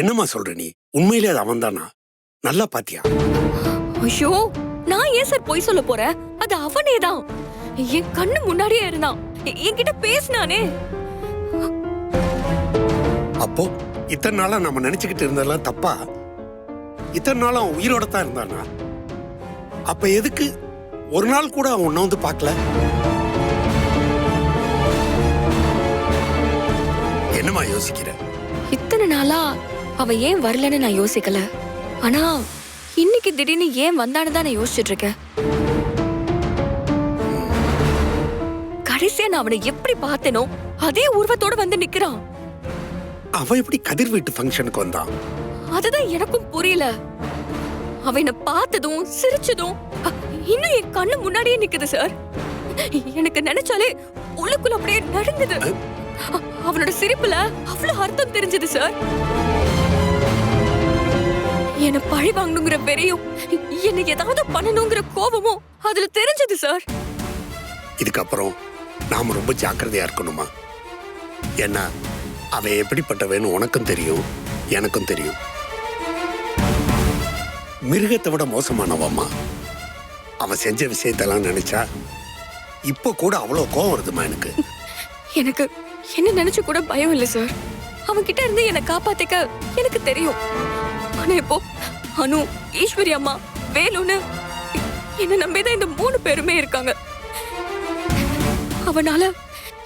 என்னம்மா சொல்ற நீ? உண்மையிலே அது அவன் தானா நல்லா பாத்தியா? ஐயோ நான் ஏன் சார் பொய் சொல்ல போறேன்? அது அவனே தான் என் கண்ணு முன்னாடியே இருந்தான். என்கிட்ட பேசினானே. அப்போ இத்தனை நாளா நம்ம நினைச்சுக்கிட்டு இருந்ததெல்லாம் தப்பா? இத்தனை நாளா அவன் உயிரோட தான் இருந்தானா? அப்ப எதுக்கு ஒரு நாள் கூட அவன் உன்னை வந்து பார்க்கல? என்னம்மா யோசிக்கிற? இத்தனை நாளா அவன் ஏன் வரலன்னு நான் யோசிக்கல. ஆனா இன்னைக்கு திடீர்னு ஏன் வந்தான்னு தான் நான் யோசிச்சுட்டு இருக்கேன். கடைசியா நான் அவனை எப்படி பார்த்தேனோ அதே உருவத்தோட வந்து நிக்கிறான். அவன் எப்படி கதிர் வீட்டு ஃபங்க்ஷனுக்கு வந்தான் அதுதான் எனக்கும் புரியல. அவன் என்ன பார்த்ததும் சிரிச்சதும் இன்னும் என் கண்ணு முன்னாடியே நிக்குது சார். எனக்கு நினைச்சாலே உள்ளுக்குள்ள அப்படியே நடுங்குது. அவனோட சிரிப்புல அவ்வளவு அர்த்தம் தெரிஞ்சது சார். என்ன பழி வாங்கணுங்கிற வெறியும் என்ன ஏதாவது பண்ணணுங்கிற கோபமும் அதுல தெரிஞ்சது சார். இதுக்கப்புறம் நாம ரொம்ப ஜாக்கிரதையா இருக்கணுமா? ஏன்னா அவன் எப்படிப்பட்டவன்னு உனக்கும் தெரியும் எனக்கும் தெரியும். மிருகத்தை விட மோசமானவம்மா. அவன் செஞ்ச விஷயத்தெல்லாம் நினைச்சா இப்போ கூட அவ்வளோ கோவம் வருதுமா எனக்கு? எனக்கு என்ன நினைச்சு கூட பயம் இல்ல சார். அவன் கிட்ட இருந்து என்னை காப்பாத்திக்க எனக்கு தெரியும். ஆனா இப்போ அனு ஈஸ்வரி அம்மா வேலுன்னு. என்ன நம்பிதான் இந்த மூணு பேருமே இருக்காங்க. அவனால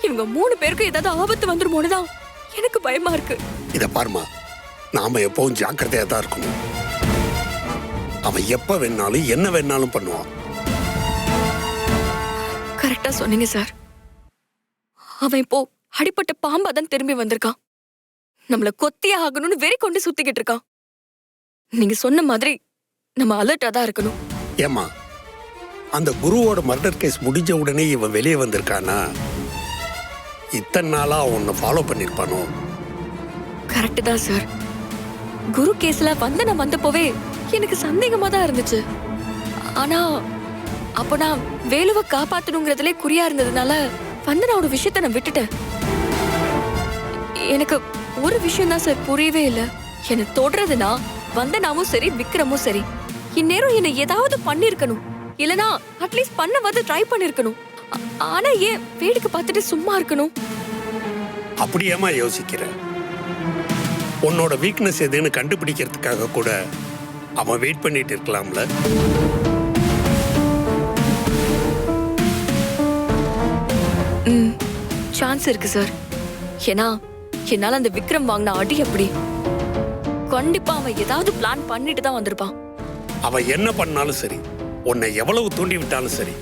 இவங்க மூணு பேருக்கு ஏதாவது ஆபத்து வந்துருமோன்னு தான் எனக்கு பயமா இருக்கு. இதை பாருமா நாம எப்பவும் ஜாக்கிரதையா தான் இருக்கணும். அவன் எப்ப வேணாலும் என்ன வேணாலும் பண்ணுவான். கரெக்டா சொன்னீங்க சார். அவன் இப்போ அடிப்பட்ட பாம்பா தான் திரும்பி வந்திருக்கான். நம்மள கொத்தியே ஆகணும்னு வெறி கொண்டு சுத்திக்கிட்டு இருக்கான். நீங்க சொன்ன மாதிரி நம்ம அலர்ட்டா தான் இருக்கணும். ஏமா அந்த குருவோட மர்டர் கேஸ் முடிஞ்ச உடனே இவன் வெளியே வந்திருக்கானா? இத்தனை நாளா உன்னை ஃபாலோ பண்ணிருப்பானோ? கரெக்ட் தான் சார் குரு கேஸ்ல வந்தன வந்தப்போவே எனக்கு சந்தேகமா தான் இருந்துச்சு. ஆனா அப்ப நான் வேலுவை காப்பாத்தணுங்கிறதுலே குறியா இருந்ததுனால வந்தனோட விஷயத்த நான் விட்டுட்டேன். எனக்கு ஒரு விஷயம் தான் சார் புரியவே இல்ல. என்ன தொடறதுனா வந்தனாவும் சரி விக்ரமும் சரி. இந்நேரம் என்ன ஏதாவது பண்ணிருக்கணும் இல்லனா அட்லீஸ்ட் பண்ண வந்து ட்ரை பண்ணிருக்கணும் ஆனா ஏன் வேடிக்கை பார்த்துட்டு சும்மா இருக்கணும்? அப்படி ஏமா யோசிக்கிற. உன்னோட வீக்னஸ் எதுன்னு கண்டுபிடிக்கிறதுக்காக கூட அவன் வெயிட் பண்ணிட்டு இருக்கலாம்ல. சான்ஸ் இருக்கு சார் ஏன்னா என்னால அந்த விக்ரம் வாங்கின அடி எப்படி கண்டிப்பா அவன் ஏதாவது பிளான் பண்ணிட்டு தான் வந்திருப்பான். அவன் என்ன பண்ணாலும் சரி உன்னை எவ்வளவு தூண்டி விட்டாலும் சரி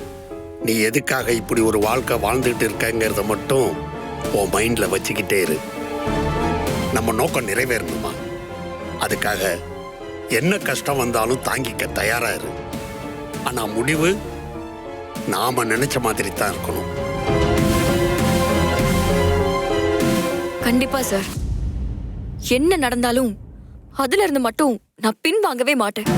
நீ எதுக்காக இப்படி ஒரு வாழ்க்கை வாழ்ந்துட்டு இருக்கங்கிறத மட்டும் உன் மைண்ட்ல வச்சுக்கிட்டே இரு. நம்ம நோக்கம் நிறைவேறணுமா? அதுக்காக என்ன கஷ்டம் வந்தாலும் தாங்கிக்க தயாரா இரு. ஆனா முடிவு நாம நினைச்ச மாதிரி தான் இருக்கணும். கண்டிப்பா சார் என்ன நடந்தாலும் அதுல இருந்து மட்டும் நான் பின் வாங்கவே மாட்டேன்.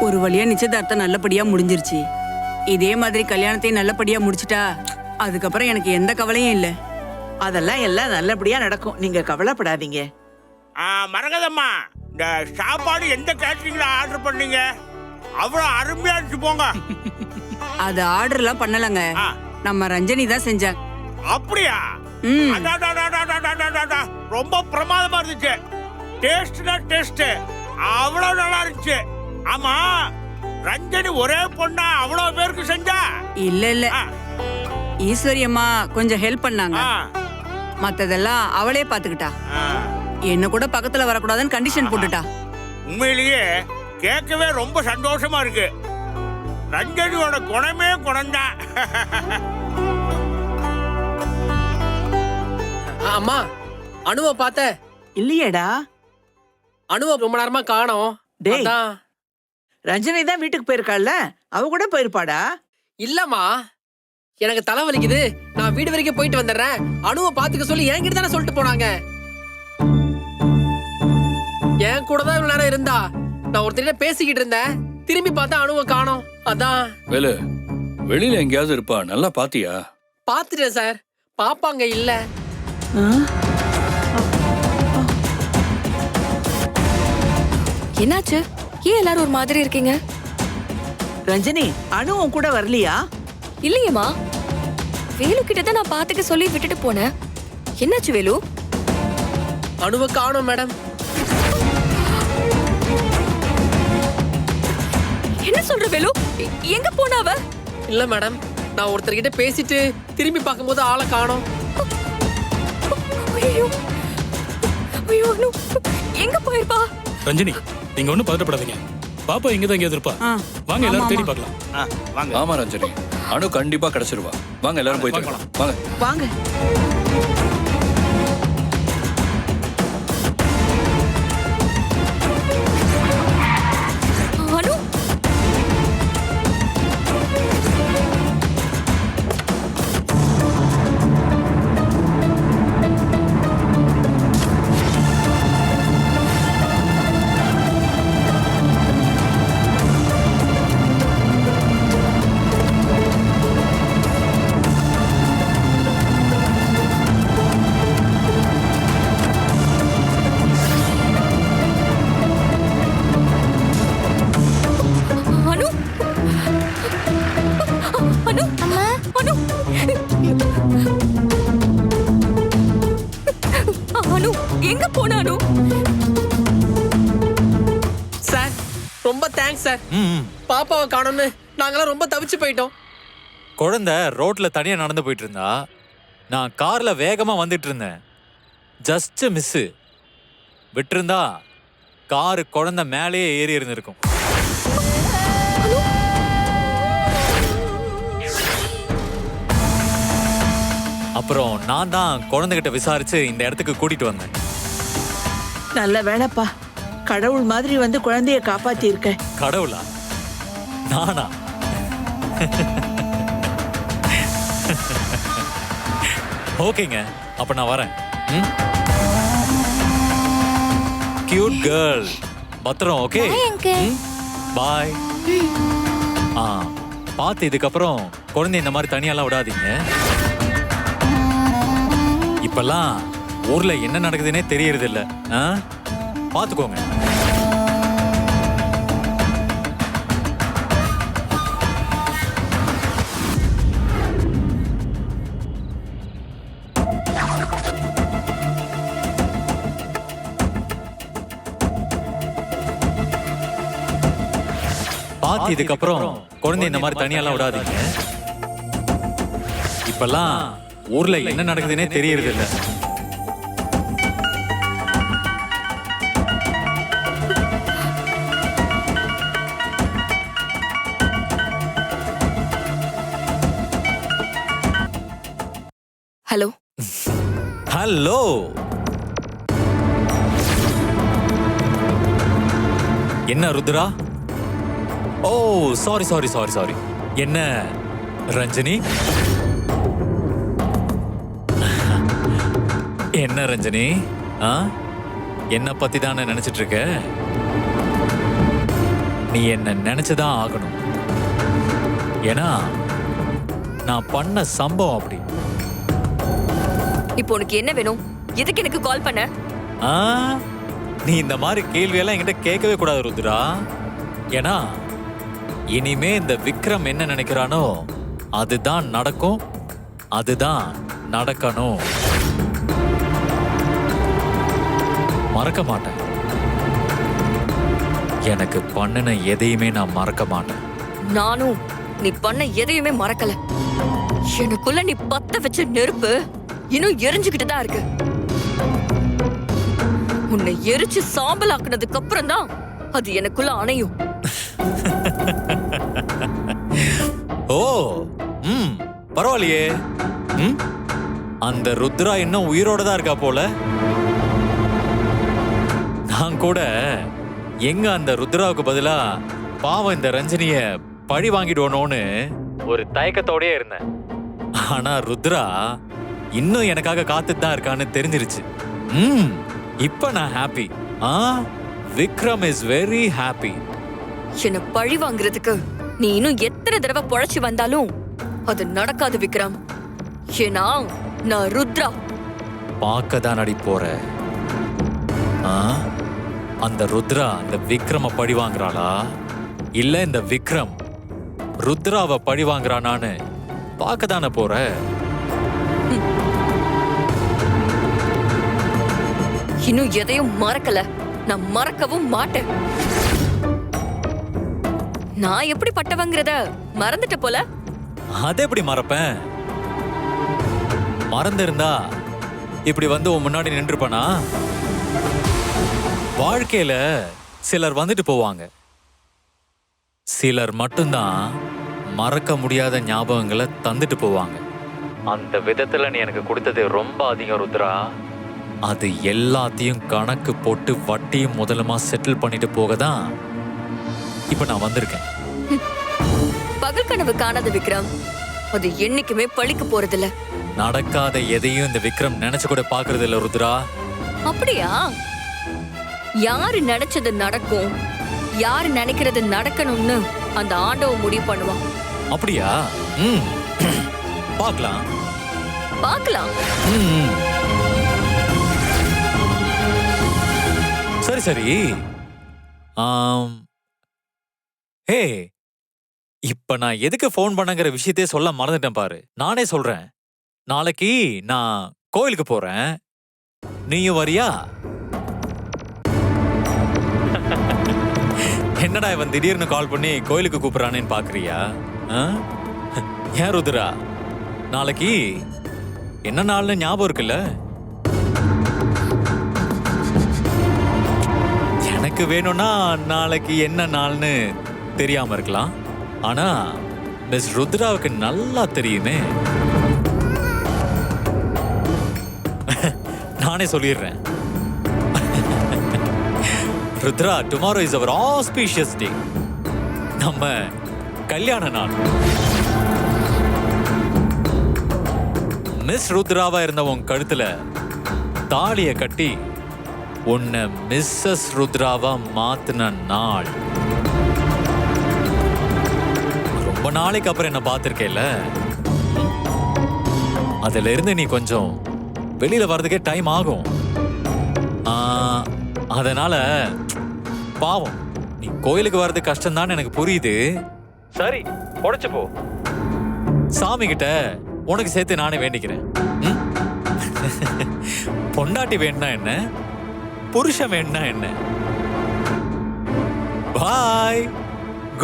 ஒரு வழியா நிச்சயதார்த்தம் நல்லபடியா முடிஞ்சிருச்சு. இதே மாதிரி கல்யாணத்தையும் நல்லபடியா முடிச்சிட்டா அதுக்கப்புறம் எனக்கு எந்த கவலையும் இல்ல. அதெல்லாம் எல்லாம் நல்லபடியா நடக்கும். நீங்க கவலைப்படாதீங்க. ஆ, மரகதம்மா இந்த சாப்பாடு எந்த கேட்டரிங்ல ஆர்டர் பண்ணீங்க? அவ்வளோ அருமையா இருந்துச்சு போங்க. அது ஆர்டர்லாம் பண்ணலங்க. நம்ம ரஞ்சனி தான் செஞ்சாங்க அப்படியா? ரொம்ப பிரமாதமா இருந்துச்சு. டேஸ்ட்னா டேஸ்ட் அவ்வளவு நல்லா இருந்துச்சு. ஆமா ரஞ்சனி ஒரே பொண்ணா அவ்வளவு பேருக்கு செஞ்சா? இல்ல இல்ல. ஈஸ்வரியம்மா கொஞ்சம் ஹெல்ப் பண்ணாங்க. மத்ததெல்லாம் அவளே பாத்துக்கிட்டா. என்ன கூட பக்கத்துல வரக்கூடாதுன்னு கண்டிஷன் போட்டுட்டா. உண்மையிலேயே கேட்கவே ரொம்ப சந்தோஷமா இருக்கு. ரஞ்சனியோட குணமே குணம்தான். ஆ, அம்மா அணுவை பார்த்த? இல்லையேடா. அணுவை ரொம்ப நேரமா காணோம். டேய். அதான். ரஞ்சனி தான் வீட்டுக்கு போயிருக்காள்ல? அவ கூட போயிருப்பாடா? இல்லம்மா எனக்கு தலை வலிக்குது. நான் வீடு வரைக்கும் போயிட்டு வந்துடுறேன். அணுவை பாத்துக்க சொல்லி என்கிட்ட தானே சொல்லிட்டு போனாங்க. என் கூட தான் இவ்வளவு நேரம் இருந்தா. நான் ஒருத்தர்கிட்ட பேசிக்கிட்டு இருந்தேன். திரும்பி பார்த்தா அணுவை காணோம். அதான். வேலு வெளியில எங்கேயாவது இருப்பா? நல்லா பாத்தியா? பாத்துட்டேன் சார். பாப்பாங்க இல்ல? என்னாச்சு? ஏன் எல்லாரும் ஒரு மாதிரி இருக்கீங்க? ரஞ்சனி உன் கூட வரலையா? இல்லையேம்மா. வேலு கிட்ட தான் நான் பாத்துக்க சொல்லி விட்டுட்டு போனேன். என்னாச்சு வேலு? அணுவை காணோம் மேடம். என்ன சொல்ற வேலு? எங்க போனா அவ? இல்ல மேடம் நான் ஒருத்தர்கிட்ட பேசிட்டு திரும்பி பார்க்கும்போது ஆளை காணோம். ஐயோ. ஐயோ அனு. எங்க போயிருப்பா? ரஞ்சினி நீங்க ஒண்ணும் பதட்டப்படாதீங்க. பாப்பா இங்க தான் எங்கேயாவது இருப்பா. வாங்க எல்லாரும் தேடி. பார்க்கலாம். ஆ, வாங்க. ஆமா ரஞ்சனி. அனு கண்டிப்பா கிடைச்சிருவா. வாங்க எல்லாரும் போயிட்டு. வாங்க. வாங்க. பாப்பாவை காணோம்னு நாங்களாம் ரொம்ப தவிச்சு போயிட்டோம். குழந்தை ரோட்ல தனியா நடந்து போயிட்டு இருந்தா நான் கார்ல வேகமா வந்துட்டு இருந்தேன் ஜஸ்ட் மிஸ் விட்டிருந்தா காரு குழந்தை மேலேயே ஏறி இருந்திருக்கும். அப்புறம் நான் தான் குழந்தைகிட்ட விசாரிச்சு இந்த இடத்துக்கு கூட்டிட்டு வந்தேன். நல்ல வேலைப்பா. கடவுள் மாதிரி வந்து குழந்தைய காப்பாத்தி இருக்க கடவுளா? நானா? ஓகேங்க அப்ப நான் வரேன். கியூட் கேர்ள் பத்திரம் ஓகே பாய் ஆ பார்த்து இதுக்கப்புறம் குழந்தை இந்த மாதிரி தனியாலாம் விடாதீங்க. இப்பெல்லாம் ஊர்ல என்ன நடக்குதுன்னே தெரியறது இல்ல ஆ பார்த்து இதுக்கப்புறம் குழந்தை இந்த மாதிரி தனியாலாம் விடாதீங்க. இப்பெல்லாம் ஊர்ல என்ன நடக்குதுன்னே தெரியறது இல்ல ஹலோ. ஹலோ. என்ன Rudra? Oh sorry sorry sorry sorry என்ன ரஞ்சனி? என்ன ரஞ்சனி? ஆ? என்ன பத்தி தானே நினைச்சிட்டு இருக்க நீ என்ன நினைச்சுதான் ஆகணும். ஏன்னா நான் பண்ண சம்பவம் அப்படி. இப்போ உனக்கு என்ன வேணும்? எதுக்கு எனக்கு கால் பண்ண? ஆ? நீ இந்த மாதிரி கேள்வியெல்லாம் என்கிட்ட கேட்கவே கூடாது ருத்ரா. ஏன்னா இனிமே இந்த விக்ரம் என்ன நினைக்கிறானோ அதுதான் நடக்கும் அதுதான் நடக்கணும். மறக்க மாட்டேன். எனக்கு பண்ணின எதையுமே நான் மறக்க மாட்டேன். நானும் நீ பண்ண எதையுமே மறக்கல. எனக்குள்ள நீ பத்த வச்ச நெருப்பு இன்னும் எரிஞ்சுக்கிட்டு தான் இருக்கு. உன்னை எரிச்சு சாம்பல் ஆக்குனதுக்கு அப்புறம் தான் அது எனக்குள்ள அணையும். ஓ ம் பரவாயில்லையே. ம் அந்த ருத்ரா இன்னும் உயிரோட தான் இருக்கா போல. நான் கூட எங்க அந்த ருத்ராவுக்கு பதிலா பாவம் இந்த ரஞ்சனிய பழி வாங்கிடுவோனோன்னு ஒரு தயக்கத்தோடயே இருந்தேன். ஆனா ருத்ரா இன்னும் எனக்காக காத்துட்டு தான் இருக்கான்னு தெரிஞ்சிருச்சு. ம் இப்ப நான் ஹாப்பி ஆ விக்ரம் இஸ் வெரி ஹாப்பி என்ன பழி வாங்குறதுக்கு நீ இன்னும் எத்தனை தடவை பொழைச்சு வந்தாலும் அது நடக்காது விக்ரம். ஏன்னா நான் ருத்ரா. பார்க்க தான் நடி போற? அந்த ருத்ரா அந்த விக்ரம பழி வாங்குறாளா? இல்ல இந்த விக்ரம் ருத்ராவை பழி வாங்குறானான்னு பார்க்க தானே போற? இன்னும் எதையும் மறக்கல. நான் மறக்கவும் மாட்டேன். நான் எப்படி பட்டவங்கிறத மறந்துட்ட போல. அதை எப்படி மறப்பேன்? மறந்திருந்தா இப்படி வந்து உன் முன்னாடி நின்றுப்பனா? வாழ்க்கையில சிலர் வந்துட்டு போவாங்க. சிலர் மட்டும்தான் மறக்க முடியாத ஞாபகங்களை தந்துட்டு போவாங்க. அந்த விதத்துல நீ எனக்கு கொடுத்தது ரொம்ப அதிகம் ருத்ரா. அது எல்லாத்தையும் கணக்கு போட்டு வட்டியும் முதலுமா செட்டில் பண்ணிட்டு போக தான் இப்ப நான் வந்திருக்கேன். பகல் கனவு காணாத விக்ரம். அது என்னைக்குமே பழிக்க போறதில்ல. நடக்காத எதையும் இந்த விக்ரம் நினைச்சு கூட பாக்குறது இல்ல ருத்ரா. அப்படியா? யாரு நினைச்சது நடக்கும்? யாரு நினைக்கிறது நடக்கணும்னு அந்த ஆண்டவன் முடிவு பண்ணுவான். அப்படியா? ம். பார்க்கலாம். பார்க்கலாம். ம். சரி சரி. ஆம். ஹே இப்ப நான் எதுக்கு ஃபோன் பண்ணங்கிற விஷயத்தையே சொல்ல மறந்துட்டேன் பாரு. நானே சொல்றேன். நாளைக்கு நான் கோயிலுக்கு போறேன். நீயும் வரியா? என்னடா இவன் திடீர்னு கால் பண்ணி கோயிலுக்கு கூப்பிட்றானேன்னு பாக்குறியா? ஆ? ஏன் ருத்ரா? நாளைக்கு என்ன நாள்னு ஞாபகம் இருக்குல்ல? எனக்கு வேணும்னா நாளைக்கு என்ன நாள்னு தெரியாம இருக்கலாம். ஆனா மிஸ் ருத்ராவுக்கு நல்லா தெரியுமே. நானே சொல்லிடுறேன். Rudra tomorrow is our auspicious day நம்ம கல்யாண நாள். மிஸ் ருத்ராவா இருந்த உன் கழுத்துல தாலியை கட்டி உன்னை மிஸ்ஸஸ் ருத்ராவா மாத்தின நாள். ரொம்ப நாளைக்கு அப்புறம் என்ன பார்த்திருக்கேல்ல? அதுல இருந்து நீ கொஞ்சம் வெளியில வர்றதுக்கே டைம் ஆகும். அதனால பாவம். நீ கோயிலுக்கு வர்றது கஷ்டம் எனக்கு புரியுது. சரி உடைச்சு போ. சாமி கிட்ட உனக்கு சேர்த்து நானே வேண்டிக்கிறேன்? பொண்டாட்டி வேணும்னா என்ன? புருஷன் வேணும்னா என்ன? Bye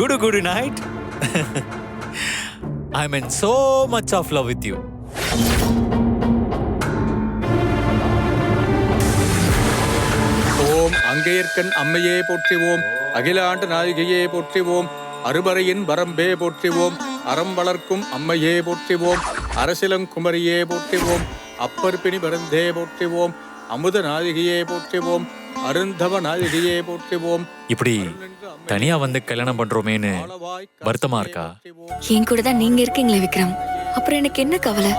good good night I mean so much of love with you ஓம் அங்கேயற்கண் அம்மையே போற்றிவோம் அகிலாண்டு நாயகியே போற்றிவோம் அறுபறையின் வரம்பே போற்றிவோம் அறம் வளர்க்கும் அம்மையே போற்றிவோம் அரசிலங்குமரியே போற்றிவோம் அப்பர்பிணி பருந்தே போற்றிவோம் அமுத நாயகியே போற்றிவோம் அருந்தவ நாயகியே போற்றிவோம். இப்படி தனியா வந்து கல்யாணம் பண்றோமேன்னு வருத்தமா இருக்கா? என் கூட தான் நீங்க இருக்கீங்களே விக்ரம். அப்புறம் எனக்கு என்ன கவலை?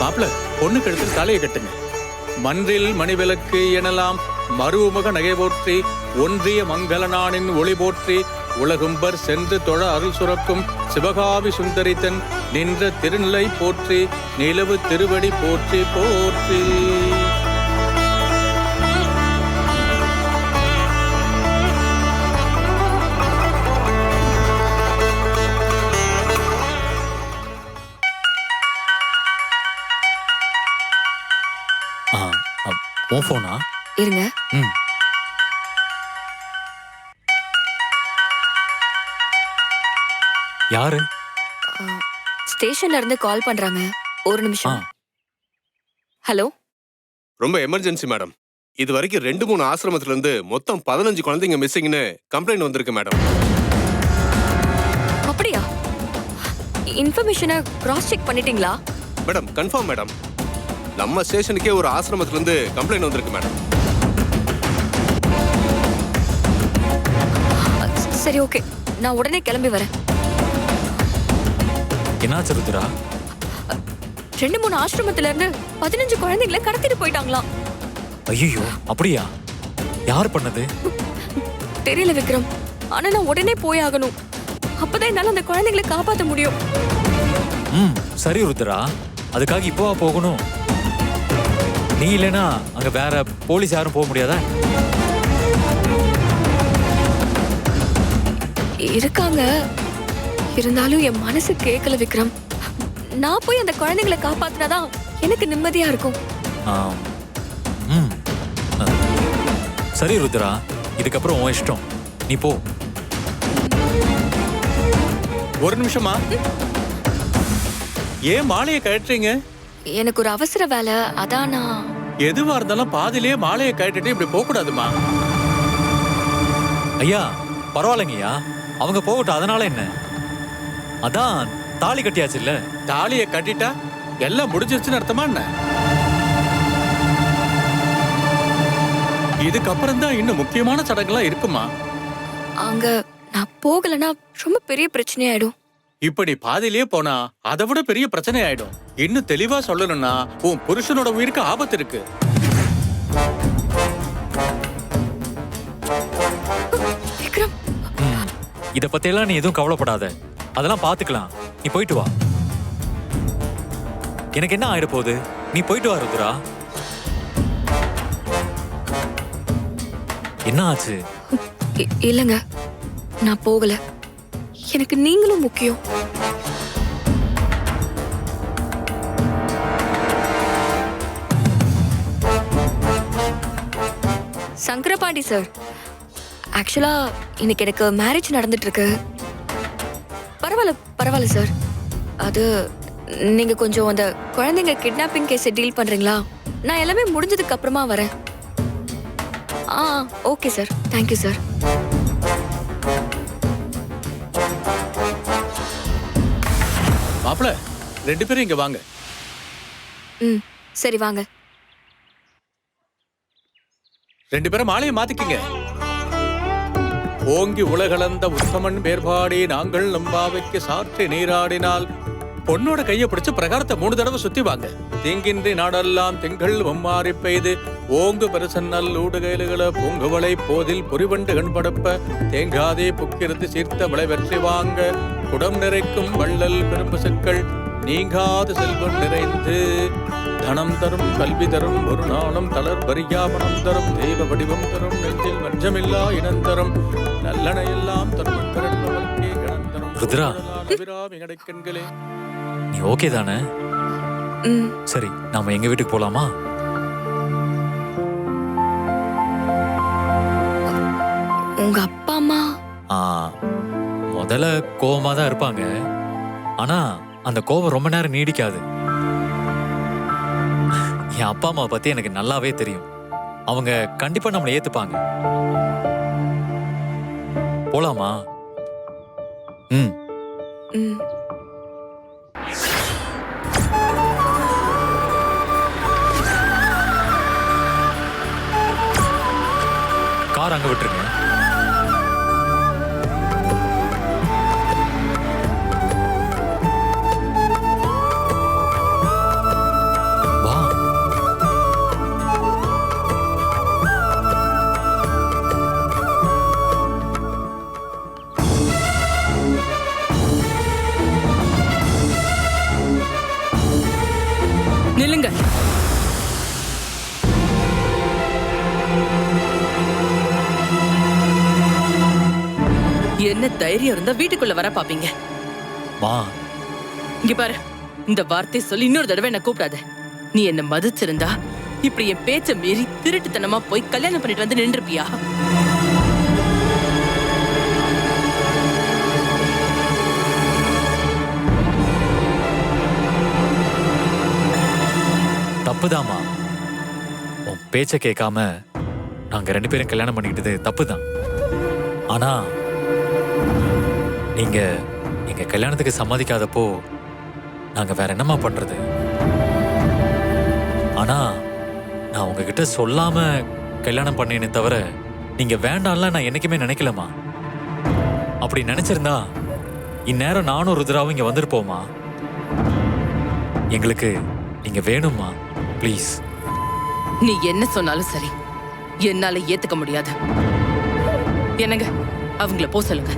மாப்பிள பொண்ணு கழுத்தில் தலையை கட்டுங்க. மன்றில் மணிவிளக்கு எனலாம் மருவுமுக நகை போற்றி ஒன்றிய மங்களனானின் ஒளி போற்றி உலகும்பர் சென்று தொழ அருள் சுரக்கும் சிவகாவி சுந்தரித்தன் நின்ற திருநிலை போற்றி நிலவு திருவடி போற்றி போற்றி. உன் போனா இருங்க. ம். யாரு? ஸ்டேஷன்ல இருந்து கால் பண்றாங்க. ஒரு நிமிஷம். ஹலோ? ரொம்ப எமர்ஜென்சி மேடம். இது வரைக்கும் ரெண்டு மூணு ஆசிரமத்துல இருந்து மொத்தம் பதினஞ்சு குழந்தைங்க மிஸ்ஸிங்னு கம்ப்ளைண்ட் வந்திருக்கு மேடம். அப்படியா? இன்ஃபர்மேஷனை கிராஸ் செக் பண்ணிட்டீங்களா? Madam confirm madam. நம்ம ஸ்டேஷனுக்கே ஒரு ஆசிரமத்துல இருந்து கம்ப்ளைண்ட் வந்திருக்கு மேடம். சரி ஓகே. நான் உடனே கிளம்பி வரேன். என்னாச்சு ருத்ரா? ரெண்டு மூணு ஆசிரமத்துல இருந்து பதினஞ்சு குழந்தைங்களை கடத்திட்டு போயிட்டாங்களாம். ஐயோ அப்படியா? யார் பண்ணது? தெரியல விக்ரம். ஆனா நான் உடனே போய் ஆகணும் அப்பதான் என்னால அந்த குழந்தைங்களை காப்பாத்த முடியும். ம் சரி ருத்ரா. அதுக்காக இப்போவா போகணும்? நீ இல்லைனா அங்க வேற போலீஸ் யாரும் போக முடியாதா? இருக்காங்க. இருந்தாலும் என் மனசு கேட்கல விக்ரம். நான் போய் அந்த குழந்தைங்களை காப்பாத்தினாதான் எனக்கு நிம்மதியா இருக்கும். சரி ருத்ரா. இதுக்கப்புறம் உன் இஷ்டம். நீ போ. ஒரு நிமிஷமா ஏன் மாலையை கழட்டுறீங்க? எனக்கு ஒரு அவசர வேலை. அதான் நான் எதுவா இருந்தாலும் பாதியிலேயே மாலையை கழட்டிட்டு இப்படி போக கூடாதுமா ஐயா பரவாயில்லைங்கய்யா. அவங்க போகட்டும். அதனால என்ன? அதான் தாலி கட்டியாச்சு இல்ல தாலியை கட்டிட்டா எல்லாம் முடிஞ்சிருச்சுன்னு அர்த்தமா என்ன? இதுக்கப்புறம் தான் இன்னும் முக்கியமான சடங்குலாம் இருக்குமா? அங்க நான் போகலன்னா ரொம்ப பெரிய பிரச்சனையாயிடும். இப்படி பாதியிலேயே போனா அதை விட பெரிய பிரச்சனை ஆயிடும் இன்னும் தெளிவா சொல்லணும்னா உன் புருஷனோட உயிருக்கு ஆபத்து இருக்கு. இத பற்றியெல்லாம் நீ எதுவும் கவலைப்படாத. அதெல்லாம் பாத்துக்கலாம் நீ போயிட்டு வா. எனக்கு என்ன ஆயிட போகுது? நீ போயிட்டு வா ருத்ரா. என்ன ஆச்சு? இல்லைங்க. நான் போகல. எனக்கு நீங்களும் முக்கியம். சங்கரபாண்டி சார். ஆக்சுவலா இன்னைக்கு எனக்கு மேரேஜ் நடந்துட்டு இருக்கு பரவாயில்ல பரவாயில்ல சார் அது நீங்க கொஞ்சம் அந்த குழந்தைங்க கிட்னாப்பிங் கேஸை டீல் பண்றீங்களா? நான் எல்லாமே முடிஞ்சதுக்கு அப்புறமா வரேன். ஆ okay sir thank you sir மாப்பிள ரெண்டு பேரும் இங்க வாங்க. ம் சரி வாங்க. ரெண்டு பேரும் மாலையை மாத்திக்கிங்க. ஓங்கி உலகளந்த உத்தமன் மேற்பாடி நாங்கள் நம்பாவைக்கு சாற்றி நீராடினால். பொண்ணோட கையை பிடிச்சு பிரகாரத்தை மூணு தடவை சுத்தி வாங்க. தீங்கின்றி நாடெல்லாம் திங்கள் வம்மாறி பெய்து. ஓங்கு பெருசன்னல் ஊடுகைலுகள பூங்குவளை போதில் பொறிவண்டு கண்படுப்ப. தேங்காதே புக்கிருந்து சீர்த்த விளை வெற்றி வாங்க. குடம் நிறைக்கும் வள்ளல் பெரும்பசுக்கள். நீங்காத செல்வம் நிறைந்து தனம் தரும் கல்வி தரும் ஒரு நாளும் தளர் பரியாபனம் தரும். தெய்வ வடிவம் தரும் நெஞ்சில் வஞ்சமில்லா இனம் தரும். நல்லன எல்லாம் தரும் தரும். ருத்ரா. அபிராமி கடைக்கண்களே நீ ஓகே தானே? சரி நாம எங்க வீட்டுக்கு போலாமா? உங்க அப்பா அம்மா? ஆ, முதல்ல கோவமா தான் இருப்பாங்க. ஆனா அந்த கோவம் ரொம்ப நேரம் நீடிக்காது. என் அப்பா அம்மா பத்தி எனக்கு நல்லாவே தெரியும். அவங்க கண்டிப்பா நம்மளை ஏத்துப்பாங்க. போலாமா? ம். ம். கார் அங்க விட்டுருங்க. என்ன தைரியம் இருந்தா வீட்டுக்குள்ள வர பாப்பீங்க. மா இங்க பாரு இந்த வார்த்தை சொல்லி இன்னொரு தடவை என்ன கூப்பிடாத. நீ என்ன மதிச்சிருந்தா இப்படி என் பேச்ச மீறி திருட்டுத்தனமா போய் கல்யாணம் பண்ணிட்டு வந்து நின்றுப்பியா தப்புதாம்மா. உன் பேச்ச கேட்காம நாங்க ரெண்டு பேரும் கல்யாணம் பண்ணிக்கிட்டது தப்புதான். ஆனா நீங்க எங்க கல்யாணத்துக்கு சம்மதிக்காதப்போ நாங்க வேற என்னம்மா பண்றது? ஆனா நான் உங்ககிட்ட சொல்லாம கல்யாணம் பண்ணேனே தவிர நீங்க வேண்டாம்லாம் நான் என்னைக்குமே நினைக்கலம்மா. அப்படி நினைச்சிருந்தா இந்நேரம் நானும் ருத்ராவும் இங்க வந்திருப்போமா எங்களுக்கு நீங்க வேணும்மா ப்ளீஸ். நீ என்ன சொன்னாலும் சரி. என்னால ஏத்துக்க முடியாது. என்னங்க அவங்கள போ சொல்லுங்க.